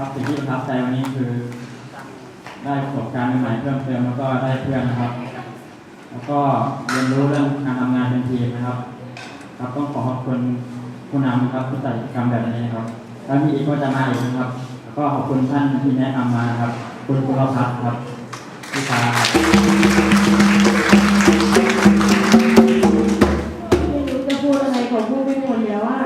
ครับสิ่งที่ประทับใจวันนี้คือ ได้ประสบการณ์ใหม่ๆเพิ่มเติมแล้วก็ได้เพื่อนนะครับ แล้วก็เรียนรู้เรื่องการทำงานเป็นทีมนะครับ ครับต้องขอขอบคุณผู้นำนะครับที่จัดกิจกรรมแบบนี้นะครับแล้วมีอีกก็จะมาอีกนะครับ แล้วก็ขอบคุณท่านที่แนะนำมานะครับ คุณกุลพัฒน์ครับที่พาไม่รู้จะพูดอะไรของพูดไม่หมดแล้วว่า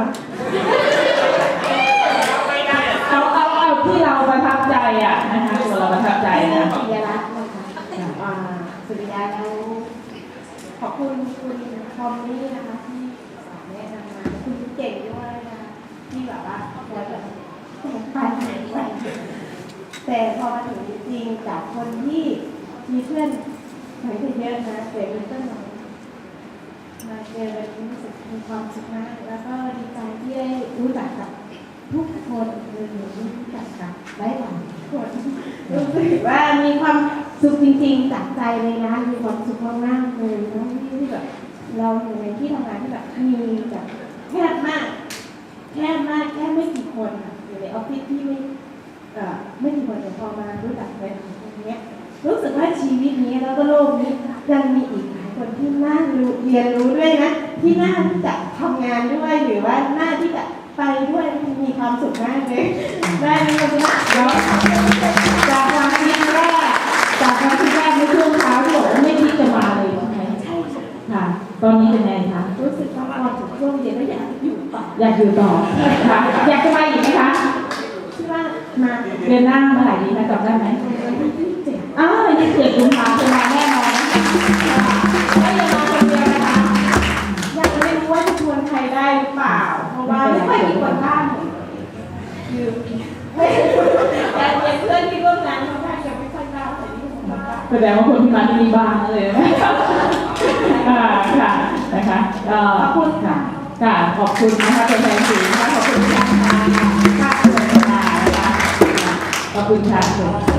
เอาเอาที่เราประทับใจ อะนะคะตัวเราประทับใจนะปิยรัตน์นะคะอ่าสุริยาแล้วขอบคุณคุณทอมมี่นะคะที่แนะนำมาคุณเก่งด้วยนะที่แบบว่าคอยแบบไปไหนแต่พอมาถึงจริงๆจากคนที่มีเพื่อนหายไปเยอะนะแต่มีเพื่อนน้อยมาเจอกันรู้สึกมีความสุขมาก แล้วก็ดีใจที่ได้รู้จักกับทุกคนเลยรู้จักกับหลาย คนรู้สึกว่ามีความสุขจริงๆจากใจเลยนะมีความสุขมากๆเลยทั้งที่แบบเราอยู่ในที่ทำงานที่แบบมีแบบแคบมาก แคบมากแค่ไม่กี่คนอะอยู่ในออฟฟิศที่ไม่ไม่กี่คนแต่พอมารู้จักกันอย่างเงี้ยรู้สึกว่าชีวิตนี้แล้วก็โลกนี้ยังมีอีกหลายคนที่น่ารู้เรียนรู้ด้วยนะ ที่น่าที่จะทำงานด้วยหรือว่าน่าที่จะไปด้วยมีความสุขมากเลยได้มีความสุขม ตอนนี้เป็นไงคะ รู้สึกว่าพอถึงช่วงเย็นแล้วอยากอยู่ต่ออยากอยู่ต่อค่ะอยากจะมาอีกไหมคะที่ว่ามาเดือนหน้าเมื่อไหร่ดีคะจำได้ไหมวันที่เจ็ดอ้าวยี่สิบเจ็ดกุมภาพันธ์จะมาแน่นอนนะคะไม่ยังมาคนเดียวนะคะยังไม่รู้ว่าจะชวนใครได้หรือเปล่า เพราะว่าไม่ค่อยมีคนกล้าเหมือนคือไม่แต่เป็นเพื่อนที่ร่วมงานเขาได้ยังไม่ค่อยกล้าแต่นี่คนกล้าแสดงว่าคนที่มาที่นี่บ้างเลยนะอ่าค่ะ นะคะก็ขอบคุณค่ะค่ะขอบคุณนะคะเป็นแทนสีนะคะขอบคุณค่ะค่ะขอบคุณค่ะนะคะขอบคุณค่ะ